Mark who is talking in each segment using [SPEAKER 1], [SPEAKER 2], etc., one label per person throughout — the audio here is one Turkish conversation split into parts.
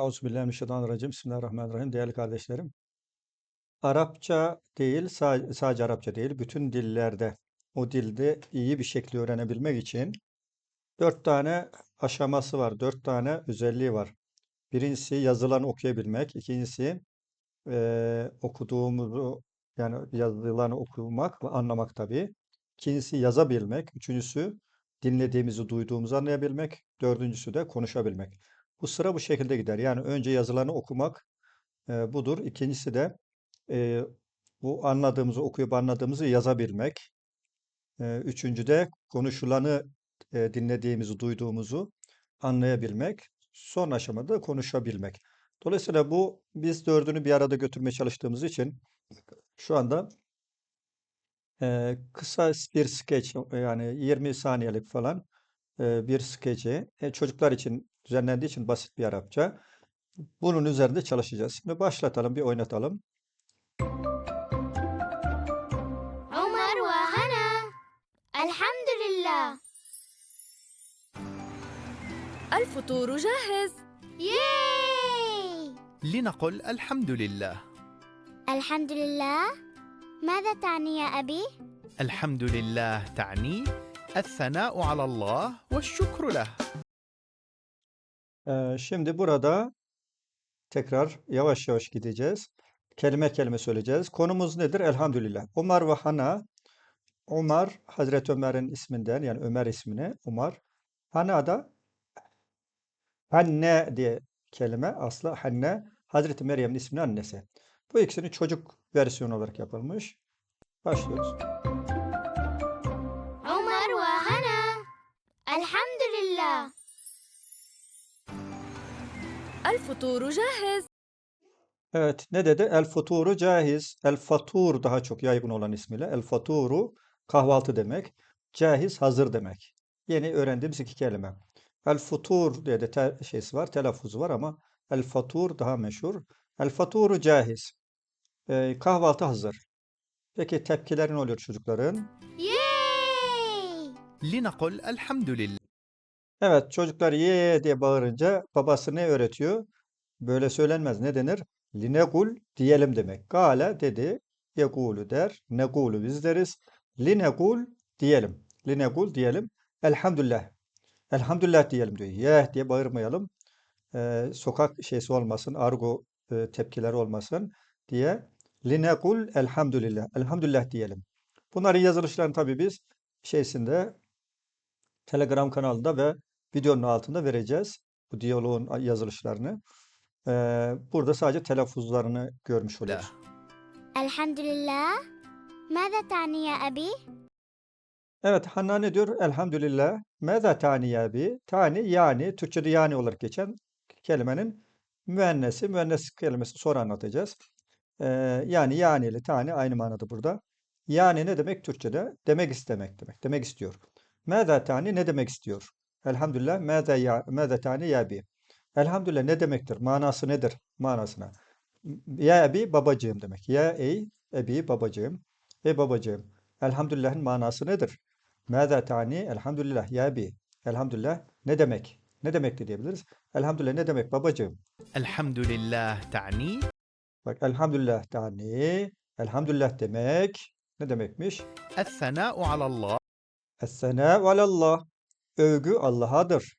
[SPEAKER 1] Euzubillahimineşşeytanirracim. Bismillahirrahmanirrahim. Değerli kardeşlerim. Arapça değil, sa- sadece Arapça değil, bütün dillerde o dilde iyi bir şekilde öğrenebilmek için dört tane aşaması var, dört tane özelliği var. Birincisi yazılanı okuyabilmek, ikincisi eee, okuduğumuzu yani yazılanı okumak ve anlamak tabii. İkincisi yazabilmek, üçüncüsü dinlediğimizi, duyduğumuzu anlayabilmek, dördüncüsü de konuşabilmek. Bu sıra bu şekilde gider. Yani önce yazılanı okumak e, budur. İkincisi de e, bu anladığımızı okuyup anladığımızı yazabilmek. E, üçüncü de konuşulanı e, dinlediğimizi, duyduğumuzu anlayabilmek. Son aşamada konuşabilmek. Dolayısıyla bu biz dördünü bir arada götürmeye çalıştığımız için şu anda e, kısa bir skeç yani 20 saniyelik falan e, bir skeci e, çocuklar için düzenlendiği için basit bir Arapça. Bunun üzerinde çalışacağız. Şimdi başlatalım, bir oynatalım.
[SPEAKER 2] عمر وهنا الحمد لله
[SPEAKER 3] الفطور جاهز
[SPEAKER 2] ياي
[SPEAKER 4] لنقل الحمد لله
[SPEAKER 2] الحمد لله ماذا تعني يا أبي؟
[SPEAKER 4] الحمد لله تعني الثناء على الله والشكر له
[SPEAKER 1] Şimdi burada tekrar yavaş yavaş gideceğiz. Kelime kelime söyleyeceğiz. Konumuz nedir? Elhamdülillah. Umar ve Hana. Umar, Hazreti Ömer'in isminden yani Ömer ismine Umar. Hana da Hanne diye kelime aslı Hanne. Hazreti Meryem'in isminin annesi. Bu ikisini çocuk versiyonu olarak yapılmış. Başlıyoruz.
[SPEAKER 3] الفطور جاهز
[SPEAKER 1] Evet, ne dedi? El futuru cahiz. El fatur daha çok yaygın olan ismiyle. El faturu kahvaltı demek. Cahiz hazır demek. Yeni öğrendiğimiz iki kelime. El futur diye de te- şeysi var, telaffuzu var ama el fatur daha meşhur. El faturu cahiz. Ee, kahvaltı hazır. Peki tepkileri ne oluyor çocukların?
[SPEAKER 2] ياي
[SPEAKER 4] لنقل الحمد لله
[SPEAKER 1] Evet, çocuklar ye diye bağırınca babası ne öğretiyor? Böyle söylenmez. Ne denir? Linegul diyelim demek. Gale dedi. Yegulu der. Negulu biz deriz. Linegul diyelim. Linegul diyelim. Elhamdülillah. Elhamdülillah diyelim diyor. Yeh diye bağırmayalım. Ee, sokak şeysi olmasın. Argo e, tepkileri olmasın diye. Linegul elhamdülillah. Elhamdülillah diyelim. Bunların yazılışlarını tabii biz şeysinde Telegram kanalında ve Videonun altında vereceğiz bu diyaloğun yazılışlarını. Ee, burada sadece telaffuzlarını görmüş oluyoruz.
[SPEAKER 2] Elhamdülillah. Mâzâ tâni ya abi?
[SPEAKER 1] Evet Hanna ne diyor? Elhamdülillah. Mâzâ tâni ya abi? Tani yani Türkçe'de yani olarak geçen kelimenin müennesi. Müennes kelimesi sonra anlatacağız. Ee, yani yani ile tani aynı manada burada. Yani ne demek Türkçe'de? Demek istemek demek. Demek istiyor. Mâzâ tani ne demek istiyor? Elhamdülillah mâde, ya, mâde tane yâbi. Elhamdülillah ne demektir? Manası nedir? Manasına. Ya ebi babacığım demek. Ya ey ebi babacığım. Ey babacığım. Elhamdülillah'ın manası nedir? Mâde tani elhamdülillah ya ebi. Elhamdülillah ne demek? Ne demek de diyebiliriz? Elhamdülillah ne demek babacığım?
[SPEAKER 4] Elhamdülillah tani.
[SPEAKER 1] Bak elhamdülillah tani. Elhamdülillah demek ne demekmiş?
[SPEAKER 4] Es-senâ'u alallah.
[SPEAKER 1] Es-senâ'u alallah. Övgü Allah'adır.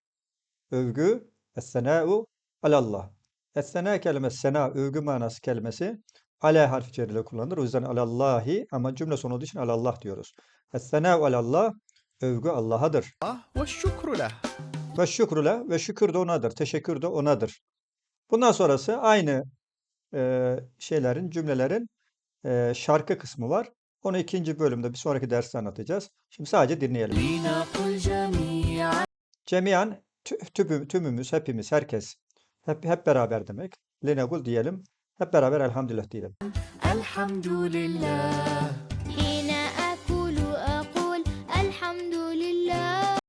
[SPEAKER 1] Övgü es-sena'u alallah. Es-sena kelimesi sena övgü manası kelimesi ale harf içeriyle kullanılır. O yüzden alallahi ama cümle sonu olduğu için alallah diyoruz. Es-sena'u alallah övgü Allah'adır.
[SPEAKER 4] Ve şükrüle.
[SPEAKER 1] Ve şükrüle ve şükür de onadır. Teşekkür de onadır. Bundan sonrası aynı e, şeylerin, cümlelerin e, şarkı kısmı var. Onu ikinci bölümde bir sonraki derste anlatacağız. Şimdi sadece dinleyelim. Cemiyen tübüm, tümümüz, hepimiz, herkes. Hep, hep beraber demek. Lenegul diyelim. Hep beraber elhamdülillah diyelim.
[SPEAKER 2] Elhamdülillah. Hine ekulu elhamdülillah.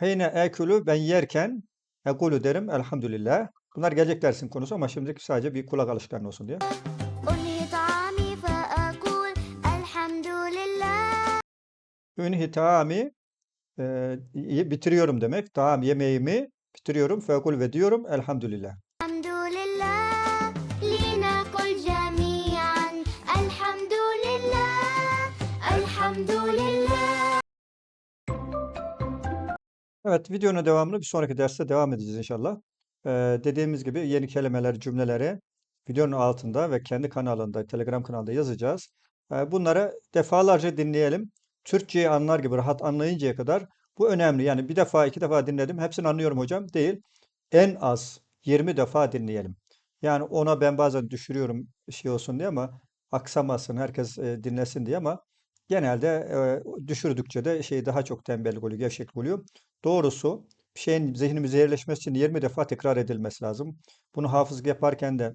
[SPEAKER 1] Hine ekulu ben yerken ekulu derim elhamdülillah. Bunlar gelecek dersin konusu ama şimdilik sadece bir kulak alışkanlığı olsun diye. Ünhitami e, bitiriyorum demek. Tamam yemeğimi bitiriyorum. Fekul ve diyorum elhamdülillah. Evet videonun devamını bir sonraki derste devam edeceğiz inşallah. Ee, dediğimiz gibi yeni kelimeler, cümleleri videonun altında ve kendi kanalında, Telegram kanalında yazacağız. Ee, bunları defalarca dinleyelim. Türkçeyi anlar gibi rahat anlayıncaya kadar bu önemli. Yani bir defa, iki defa dinledim, hepsini anlıyorum hocam. Değil. En az 20 defa dinleyelim. Yani ona ben bazen düşürüyorum şey olsun diye ama aksamasın, herkes e, dinlesin diye ama genelde e, düşürdükçe de şey daha çok tembellik oluyor, gevşeklik oluyor. Doğrusu şeyin zihnimize yerleşmesi için 20 defa tekrar edilmesi lazım. Bunu hafızlık yaparken de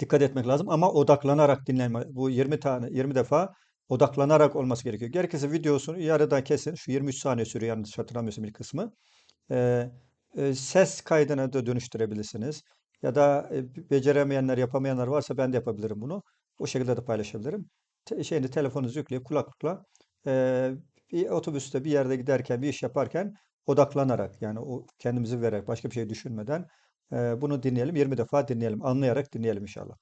[SPEAKER 1] dikkat etmek lazım ama odaklanarak dinlenme. Bu 20 tane 20 defa odaklanarak olması gerekiyor. Gerekirse videosunu yarıdan kesin. Şu 23 saniye sürüyor yanlış hatırlamıyorsam bir kısmı. Ee, e, ses kaydına da dönüştürebilirsiniz. Ya da e, beceremeyenler, yapamayanlar varsa ben de yapabilirim bunu. O şekilde de paylaşabilirim. Te, şeyini telefonunuzu yükleyip kulaklıkla e, bir otobüste bir yerde giderken, bir iş yaparken odaklanarak yani o kendimizi vererek başka bir şey düşünmeden e, bunu dinleyelim. 20 defa dinleyelim. Anlayarak dinleyelim inşallah.